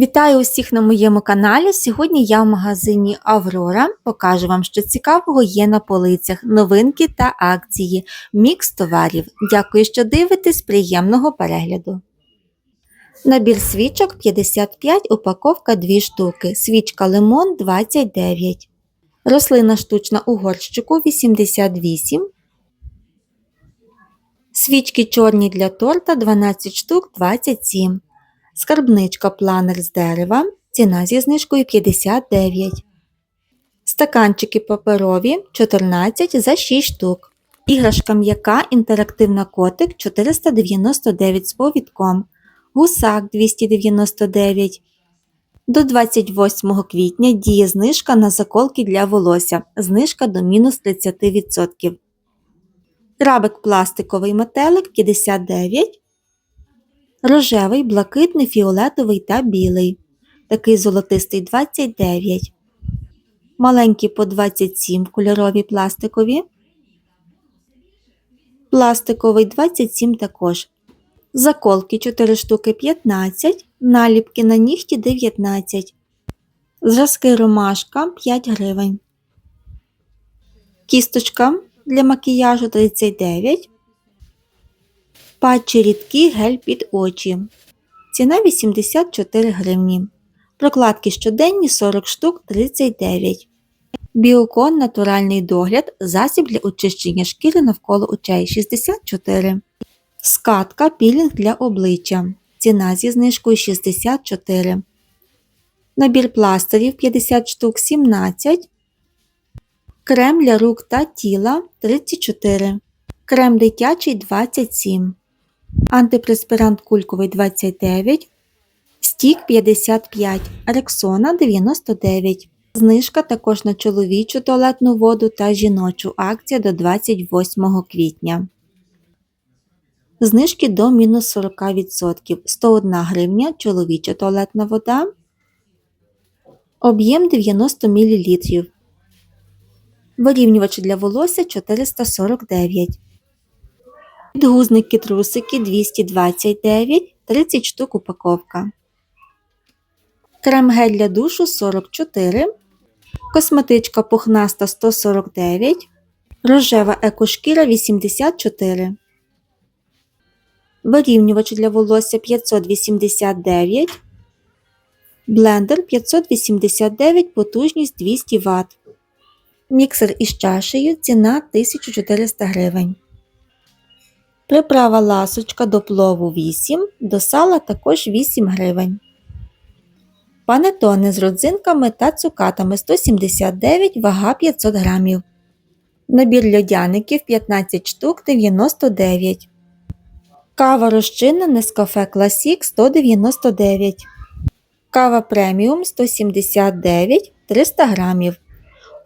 Вітаю усіх на моєму каналі. Сьогодні я в магазині Аврора покажу вам, що цікавого є на полицях, новинки та акції, мікс товарів. Дякую, що дивитесь, приємного перегляду. Набір свічок 55, упаковка 2 штуки, свічка лимон 29, рослина штучна у горщику 88, свічки чорні для торта 12 штук 27. Скарбничка планер з дерева, ціна зі знижкою 59. Стаканчики паперові 14 за 6 штук. Іграшка м'яка інтерактивна котик 499 з повідком. Гусак 299. До 28 квітня діє знижка на заколки для волосся. Знижка до мінус 30%. Крабик пластиковий метелик 59 рожевий, блакитний, фіолетовий та білий. Такий золотистий 29. Маленькі по 27 кольорові пластикові. Пластиковий 27 також. Заколки 4 штуки 15, наліпки на нігті 19. Зразки ромашка 5 гривень. Кісточка для макіяжу 39 патчі рідкі гель під очі. Ціна 84 гривні. Прокладки щоденні 40 штук 39. Біокон натуральний догляд, засіб для очищення шкіри навколо очей 64. Скатка пілінг для обличчя. Ціна зі знижкою 64. Набір пластирів 50 штук 17. Крем для рук та тіла 34. Крем дитячий 27 антипреспирант кульковий 29, стік 55, рексона 99. Знижка також на чоловічу туалетну воду та жіночу акція до 28 квітня. Знижки до мінус 40%. 101 гривня чоловіча туалетна вода. Об'єм 90 мл. Вирівнювач для волосся 449 Підгузники трусики 229, 30 штук упаковка. Крем-гель для душу 44. Косметичка пухнаста 149. Рожева екошкіра 84. Вирівнювач для волосся 589. Блендер 589 потужність 200 Вт. Міксер із чашею ціна 1400 гривень. Приправа ласочка до плову 8, до сала також 8 гривень. Панетони з родзинками та цукатами 179 вага 500 грамів. Набір льодяників 15 штук 99. Кава розчинна Нескафе Classic 199. Кава преміум 179 300 грамів.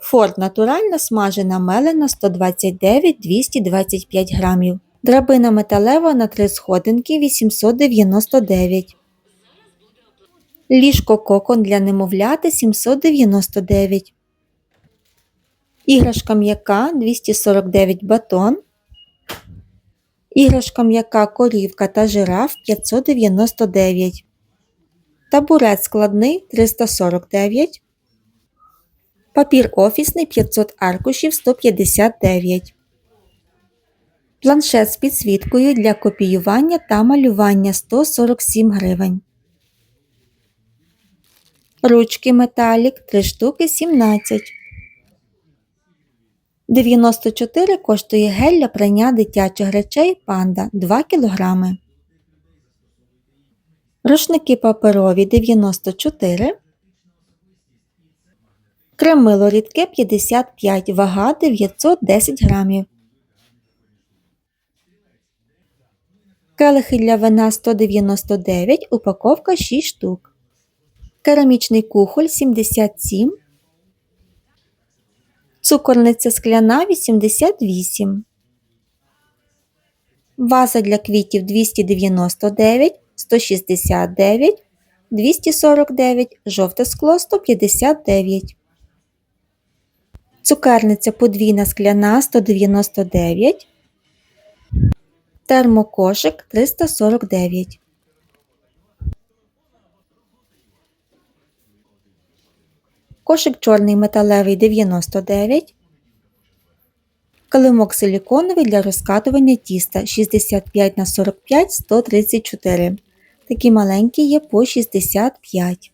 Форт натуральна смажена мелена 129 225 грамів. Драбина металева на три сходинки 899. Ліжко кокон для немовляти 799. Іграшка м'яка 249 батон. Іграшка м'яка корівка та жираф 599. Табурет складний 349. Папір офісний 500 аркушів 159. Планшет з підсвіткою для копіювання та малювання 147 гривень. Ручки металік 3 штуки 17. 94 коштує гель для прання дитячих речей панда 2 кг. Рушники паперові 94. Кремило рідке 55, вага 910 грамів. Келихи для вина 199, упаковка 6 штук. Керамічний кухоль 77. Цукорниця скляна 88. Ваза для квітів 299, 169, 249, жовте скло 159. Цукерниця подвійна скляна 199 термокошик 349. Кошик чорний металевий 99. Килимок силіконовий для розкатування тіста 65 на 45 134. Такі маленькі є по 65.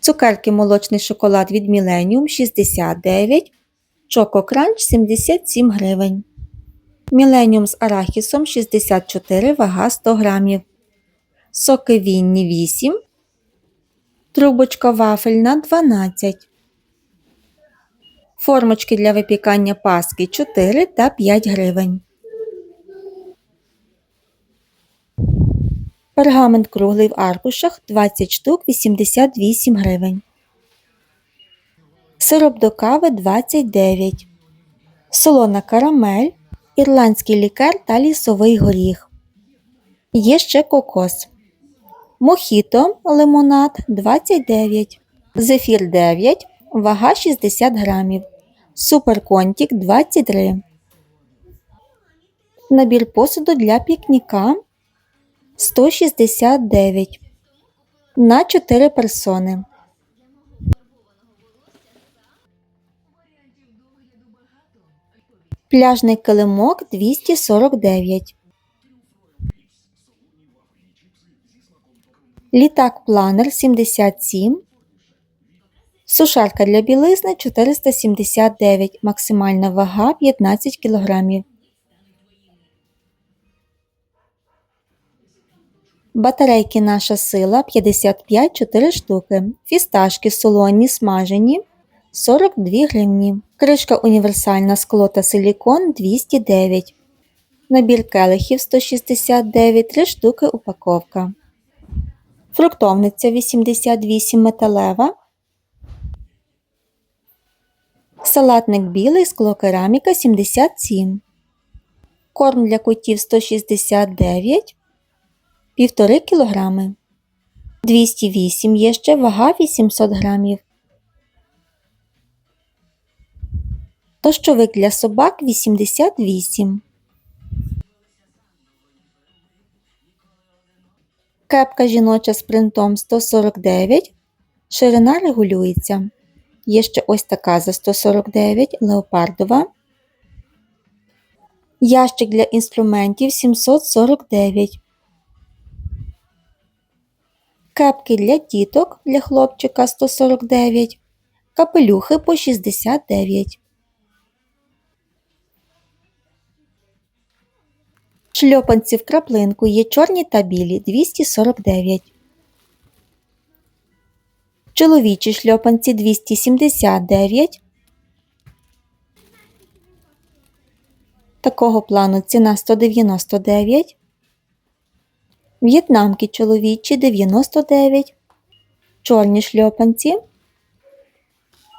Цукерки молочний шоколад від Millennium 69. Choco Crunch 77 гривень. Millennium з арахісом 64, вага 100 грамів. Соки Вінні 8. Трубочка вафельна 12. Формочки для випікання паски 4 та 5 гривень. Пергамент круглий в аркушах 20 штук 88 гривень. Сироп до кави 29. Солона карамель, ірландський лікер та лісовий горіх. Є ще кокос. Мохіто лимонад 29. Зефір 9. Вага 60 грамів. Суперконтік 23. Набір посуду для пікніка 169 на 4 персони. Пляжний килимок 249. Літак планер 77. Сушарка для білизни 479. Максимальна вага 15 кг. Батарейки наша сила 55 4 штуки. Фісташки солоні смажені 42 гривні. Кришка універсальна скло та силікон 209. Набір келихів 169 3 штуки упаковка. Фруктовниця 88 металева. Салатник білий склокераміка 77. Корм для котів 169. 1,5 кг. 208 є ще вага 800 грамів. Тощовик для собак 88. Кепка жіноча з принтом 149. Ширина регулюється. Є ще ось така за 149 леопардова. Ящик для інструментів 749. Кепки для діток для хлопчика 149. Капелюхи по 69. Шльопанці в краплинку є чорні та білі 249. Чоловічі шльопанці 279. Такого плану ціна 199. В'єтнамки чоловічі 99. Чорні шльопанці.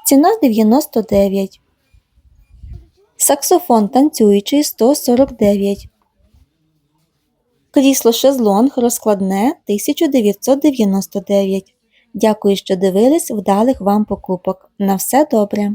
Ціна 99. Саксофон танцюючий 149. Крісло шезлонг розкладне 1999. Дякую, що дивились. Вдалих вам покупок. На все добре!